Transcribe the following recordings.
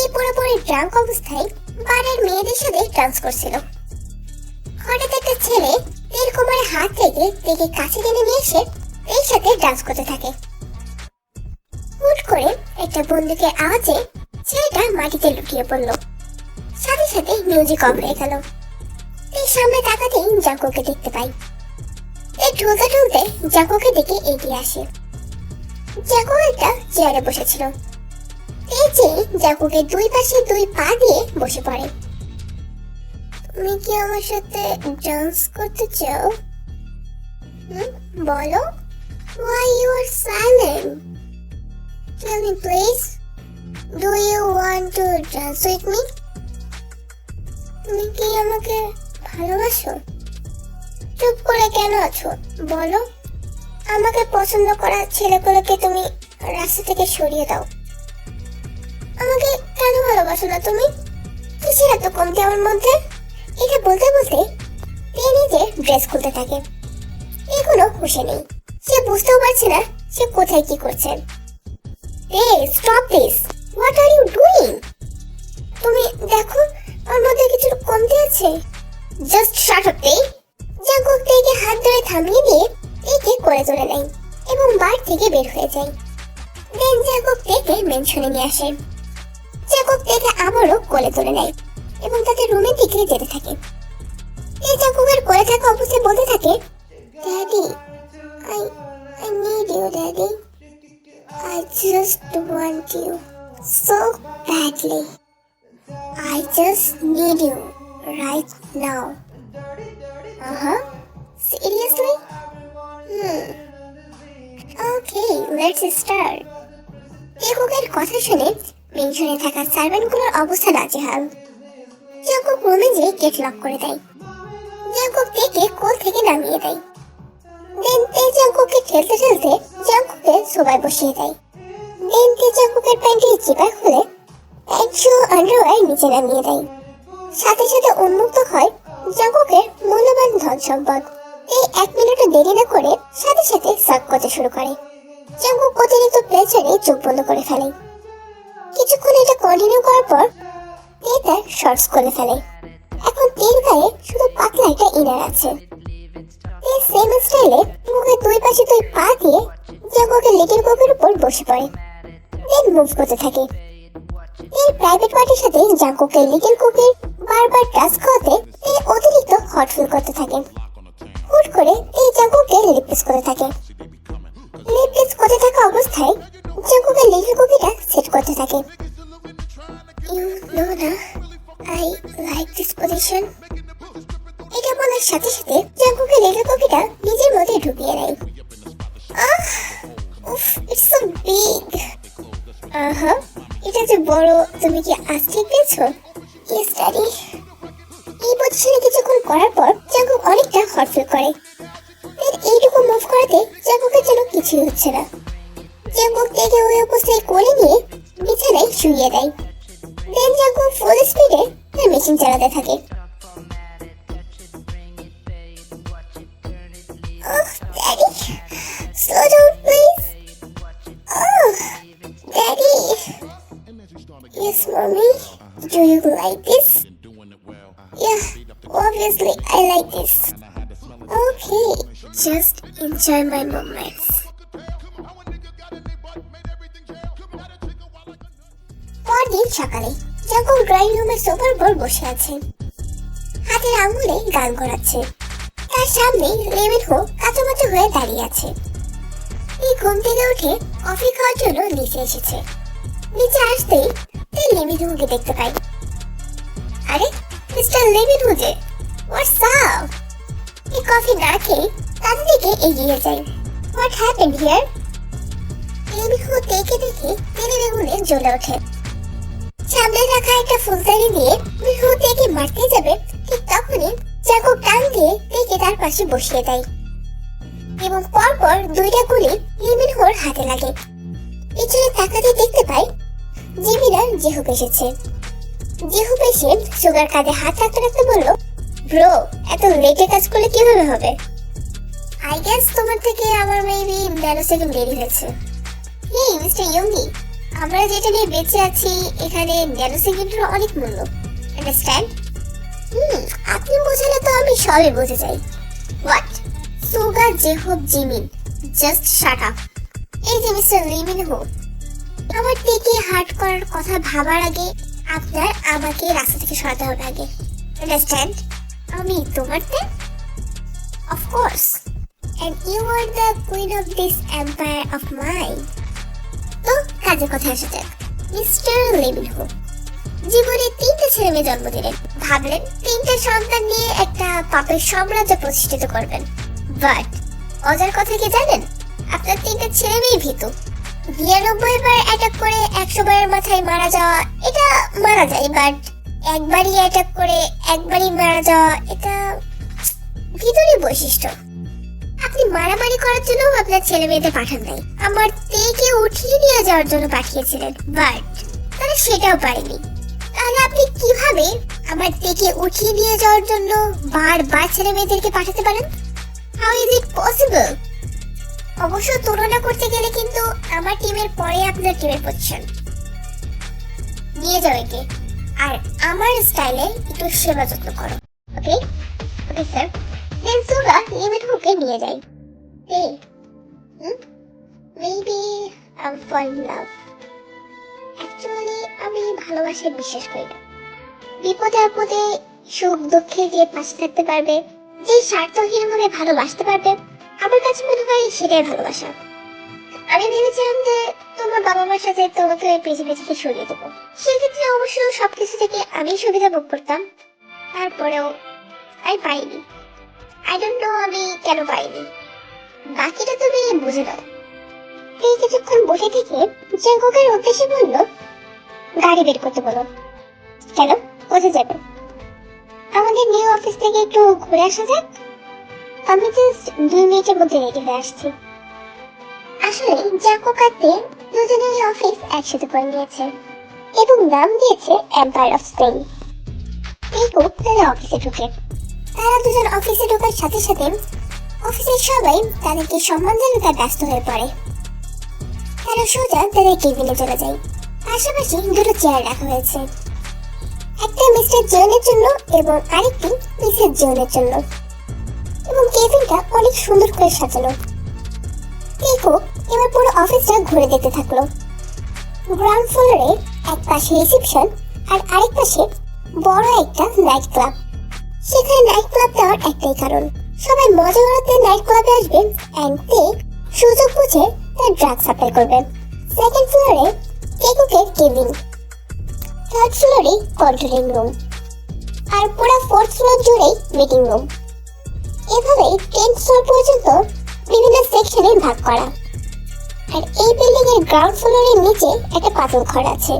এই পুরোপুরি ড্রাঙ্ক অবস্থায় বারের মেয়েদের সাথে ডান্স করছিল। হঠাৎ একটা ছেলে তেল কোমরে হাত থেকে তেকে কাছে টেনে নিয়ে এসে এর সাথে ডান্স করতে থাকে। হুট করে একটা বন্দুকের আওয়াজে ছেলেটা মাটিতে লুটিয়ে পড়ল। সাথে সাথে মিউজিক অফ হয়ে গেল। এই সামনে তাকাতেই জাঙ্কুকে দেখতে পাই। এই ঢুলতে ঢুলতে জাঙ্কুকে দেখে এগিয়ে আসে। জাঙ্কু একটা চেয়ারে বসেছিল। যে জাঙ্কুকে দুই পাশে দুই পা দিয়ে বসে পড়ে। তুমি কি আমার সাথে ডান্স করতে চাও? বলো। Why you are silent? Tell me, please do you want to dance with me? তুমি কি আমাকে ভালোবাসো? চুপ করে কেন আছো? বলো। আমাকে পছন্দ করা ছেলেগুলোকে তুমি রাস্তা থেকে সরিয়ে দাও। আমাকে কেন ভালোবাসো না তুমি? কিসের এত কমতি আমার মধ্যে? এটা বলতে বলতে সে নিজের ড্রেস খুলতে থাকে। এগুলো হুশে নেই। সে বুঝতেও পারছে না সে কোথায় কি করছে। Hey stop this what are you doing তুমি দেখো ওর মধ্যে কিছু কমতি আছে। জাস্ট শাট আপ তে জাঙ্কুক তেকে হাত ধরে থামিয়ে দিয়ে তেকে করে তুলে নেয় এবং বার থেকে বের হয়ে যায়। দেন জাঙ্কুক তেকে মেনশনে নিয়ে আসে। কোলে তুলে নেয় এবং তাদের রুমে দিকে যেতে থাকে। এই চাকুবার কোলে থাকা অবস্থায় বলতে থাকে daddy I I need you daddy I just want you so badly I just need you right now আহা সিরিয়াসলি ওকে লেটস স্টার্ট এই কথা শুনে পেনশনে থাকা সার্ভেন্টগুলোর অবস্থা নাজেহাল। জাকুব রুমে যেয়ে গেট লক করে দেয়। জাকুব থেকে কোল থেকে নামিয়ে দেয়। দেন তে জাঙ্কুকে ঠেলতে ঠেলতে সোবায় বসিয়ে দেয়। দেন তে জাঙ্কুকের প্যান্টের চিপা খুলে প্যান্ট শু আন্ডারওয়্যার নিচে নামিয়ে দেয়। সাথে সাথে উন্মুক্ত হয় জাঙ্কুকের মূল্যবান ধন সম্পদ। এই এক মিনিটও দেরি না করে সাথে সাথে সাক করতে শুরু করে। জাঙ্কুক অতিরিক্ত প্রেসারে চোখ বন্ধ করে ফেলে। কিছুক্ষণ এটা কন্টিনিউ করার পর তে তার শর্টস করে ফেলে। এখন তেল গায়ে শুধু পাতলা একটা ইনার আছে। এই সেম স্টাইলে মুখে দুই পাশে দুই পা দিয়ে কোকের উপর বসে পড়ে। মুভ করতে থাকে। প্রাইভেট পার্টির সাথে জাঙ্কুকে লিটিল কুকের বারবার টাচ তিনি অতিরিক্ত হট ফিল করতে থাকে। হুট করে এই জাঙ্কুকে লিপিস করতে থাকে। লিপিস করতে থাকা অবস্থায় জাঙ্কুকে লিটিল কুকিটা সেট করতে থাকে। ইউ নো না আই লাইক দিস পজিশন এটা বলার সাথে সাথে জাঙ্কুকে লিটিল কুকিটা নিজের মধ্যে ঢুকিয়ে নেয়। আহ, উফ ইটস সো বিগ আহা, এটা যে বড়, তুমি কি আজ ঠিক পেয়েছ? ইয়েস ড্যাডি এই পজিশনে কিছুক্ষণ করার পর জাঙ্কুক অনেকটা হট করে এইটুকু মুভ করাতে জাঙ্কুকের যেন কিছুই হচ্ছে না। জাঙ্কুক থেকে ওই অবস্থায় কোলে নিয়ে বিছানায় শুইয়ে দেয় দেন জাঙ্কুক ফুল স্পিডে তার মেশিন চালাতে থাকে Oh, Daddy, slow down, please. Oh, Daddy. Yes, mommy. Do you like this? Yeah, obviously I like this. Okay, just enjoy my moments. পরদিন সকালে যখন ড্রয়িং রুমের সোফার উপর বসে আছে। হাতের আঙুলে গান করাচ্ছে তার সামনে লেমন হো কাঁচামাচা হয়ে দাঁড়িয়ে আছে। এই ঘুম থেকে উঠে কফি খাওয়ার জন্য নিচে এসেছে। নিচে আসতেই তাই লেমিন হুকে দেখতে পাই। আরে, মিস্টার লেমিন হু যে, হোয়াটস আপ? এই কফি না খেয়ে তাদের দিকে এগিয়ে যায় হোয়াট হ্যাপেন্ড হিয়ার? লেমিন হু দেখে দেখে তেলে বেগুনে জ্বলে ওঠে। সামনে রাখা একটা ফুলদানি দিয়ে মিহু তেকে মারতে যাবে, ঠিক তখনই চাকু টান দিয়ে তেকে তার পাশে বসিয়ে দেয়। এবং পরপর দুইটা গুলি হোর হাতে লাগে। পিছনে তাকাতে দেখতে পাই জিমিনার জেহুপ এসেছে। জেহুপ এসে সুগার কাঁধে হাত রাখতে রাখতে বলল, ব্রো, এত লেটে কাজ করলে কীভাবে হবে? আই গেস তোমার থেকে আমার মেবি ন্যানো সেকেন্ড দেরি হয়েছে। হেই মিস্টার ইয়ঙ্গি আমরা যেটা নিয়ে বেঁচে আছি, এখানে ন্যানো সেকেন্ডের অনেক মূল্য। আন্ডারস্ট্যান্ড হুম, আপনি বোঝালে তো আমি সবই বুঝে যাই। What Suga J Hope Jimin just shut up এই যে মিস্টার লিমিন হো, আমার দিকে হার্ট করার কথা ভাবার আগে আপনার আমাকে রাস্তা থেকে সরাতে হবে আগে। আন্ডারস্ট্যান্ড আমি তোমার তে? Of course and you are the queen of this empire of mine. তো কাজের কথা আসা যাক মিস্টার লেমিনহো জীবনে তিনটে ছেলে মেয়ে জন্ম দিলেন। ভাবলেন তিনটে সন্তান নিয়ে একটা পাপের সাম্রাজ্য প্রতিষ্ঠিত করবেন। বাট অজার কথা কি জানেন? আপনার তিনটে ছেলে মেয়ে ভীতু। বিরানব্বই বার অ্যাটাক করে একশো বারের মাথায় মারা যাওয়া, এটা মারা যায়, বাট একবারই অ্যাটাক করে একবারই মারা যাওয়া, এটা ভিতরের বৈশিষ্ট্য। আপনি মারামারি করার জন্য আপনার ছেলে মেয়েদের পাঠান নাই। আমার তেকে উঠিয়ে নিয়ে যাওয়ার জন্য পাঠিয়েছিলেন, বাট তারা সেটাও পারেনি। তাহলে আপনি কীভাবে আমার তেকে উঠিয়ে নিয়ে যাওয়ার জন্য বারবার ছেলে মেয়েদেরকে পাঠাতে পারেন? হাউ ইজ ইট পসিবল অবশ্য তুলনা করতে গেলে কিন্তু আমার টিমের পরে আপনার টিমের পজিশন নিয়ে যাও একে, আর আমার স্টাইলে একটু সেবা যত্ন করো। ওকে ওকে স্যার সুগা লিমিট হুকে নিয়ে যাই। এই maybe I fall in love actually আমি ভালোবাসায় বিশ্বাস করি না বিপদে আপদে সুখ দুঃখে যে পাশে থাকতে পারবে, যে স্বার্থহীন ভাবে ভালোবাসতে পারবে, আমার কাছে মনে হয় সেটাই ভালোবাসা। আমি ভেবেছিলাম যে তোমার বাবা মার সাথে তোমাকে পৃথিবী থেকে সরিয়ে দেবো। সেক্ষেত্রে অবশ্য সবকিছু থেকে আমি সুবিধা ভোগ করতাম। তারপরেও আমি পাইনি। আই ডোন্ট নো আমি কেন পাইনি বাকিটা তুমি বুঝে দাও এই কিছুক্ষণ বসে থেকে জেঙ্গকের উদ্দেশ্যে বলল, গাড়ি বের করতে বলো। কেন? কোথায় যাবে? আমাদের নিউ অফিস থেকে একটু ঘুরে আসা যাক। আমি জাস্ট দুই মিনিটের মধ্যে রেডি হয়ে আসছি। আসলে জ্যাকো কাটতে দুজনেই অফিস একসাথে করে নিয়েছে এবং নাম দিয়েছে এম্পায়ার অফ স্পেন এই তারা অফিসে ঢুকে। তারা দুজন অফিসে ঢোকার সাথে সাথে অফিসের সবাই তাদেরকে সম্মান জানাতে ব্যস্ত হয়ে পড়ে। তারা সোজা তাদের কেবিনে চলে যায়। পাশাপাশি দুটো চেয়ার রাখা হয়েছে। একটা মিস্টার জোনের জন্য এবং আরেকটি মিসেস জোনের জন্য। এবং কেবিনটা অনেক সুন্দর করে সাজানো। টেকো এবার পুরো অফিসটা ঘুরে দেখতে থাকল। গ্রাউন্ড ফ্লোরে এক পাশে রিসেপশন আর আরেক পাশে বড় একটা নাইট ক্লাব। সেখানে নাইট ক্লাব দেওয়ার একটাই কারণ। সবাই মজা করাতে নাইট ক্লাবে আসবে অ্যান্ড তে সুযোগ বুঝে তার ড্রাগ সাপ্লাই করবে। সেকেন্ড ফ্লোরে কেকুকের কেবিন থার্ড ফ্লোরে কন্ট্রোলিং রুম আর পুরো ফোর্থ ফ্লোর জুড়েই মিটিং রুম এভাবে টেন্থ ফ্লোর পর্যন্ত বিভিন্ন সেকশনে ভাগ করা। আর এই বিল্ডিং এর গ্রাউন্ড ফ্লোরের নিচে একটা পাতল ঘর আছে।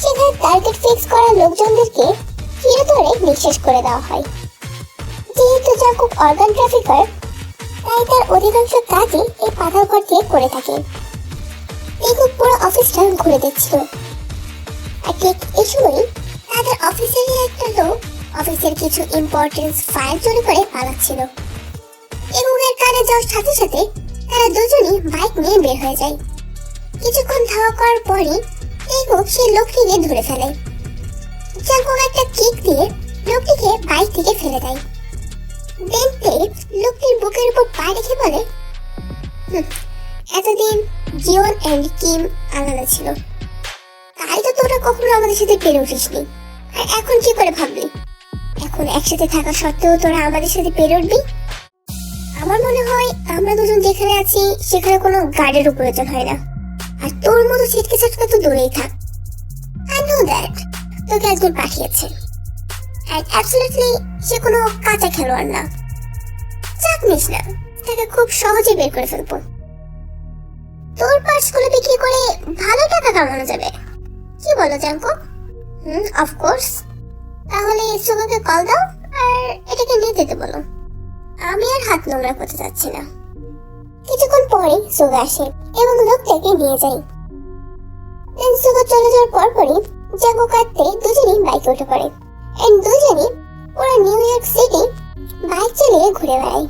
সেখানে টার্গেট ফিক্স করা লোকজনদেরকে চিরতরে নিঃশেষ করে দেওয়া হয়। যেহেতু জাকুব অর্গান ট্রাফিকার তাই তার অধিকাংশ কাজই এই পাথর ঘর দিয়ে করে থাকে। এগুলো পুরো অফিসটা ঘুরে দেখছিল। আর ঠিক এই সময় তাদের অফিসেরই একটা লোক অফিসের কিছু ইম্পর্টেন্স ফাইল চুরি করে পালাচ্ছিল। এগুলোর কানে যাওয়ার সাথে সাথে তারা দুজনই বাইক নিয়ে বের হয়ে যায়। কিছুক্ষণ ধাওয়া করার পরই এগুলো সেই লোকটিকে ধরে ফেলে। জাঙ্কুক একটা কিক দিয়ে লোকটিকে বাইক থেকে ফেলে দেয়। দেন লোকটির বুকের উপর পা রেখে বলে এতদিন জিওন এন্ড কিম আলাদা ছিল। তাই তো তোরা কখনো আমাদের সাথে পেরে উঠিসনি আর এখন কি করে ভাবলি? এখন একসাথে থাকা সত্ত্বেও তোরা আমাদের সাথে পেরে উঠবি? আমার মনে হয় আমরা দুজন যেখানে আছি, সেখানে কোনো গার্ডেরও প্রয়োজন হয় না। আর তোর মতো ছিটকে ছাটকা তো দূরেই থাক। আই নো দ্যাট তোকে একজন পাঠিয়েছে। অ্যান্ড অ্যাবসলিউটলি সে কোনো কাঁচা খেলোয়াড় না। চাপ নিস না, তাকে খুব সহজে বের করে ফেলব। তোর পার্টসগুলো বিক্রি করে ভালো টাকা কামানো যাবে। কি বলো জাঙ্কো হুম অফকোর্স তাহলে সুগাকে কল দাও, আর এটাকে নিয়ে যেতে বলো। আমি আর হাত নোংরা করতে চাচ্ছি না। কিছুক্ষণ পরে সুগা আসে এবং লোকটাকে নিয়ে যায়। সুগা চলে যাওয়ার পর পরই জাগো কাটতে দুজনেই বাইকে উঠে পড়ে। এন্ড দুজনেই পুরো নিউ ইয়র্ক সিটি বাইক চালিয়ে ঘুরে বেড়ায়।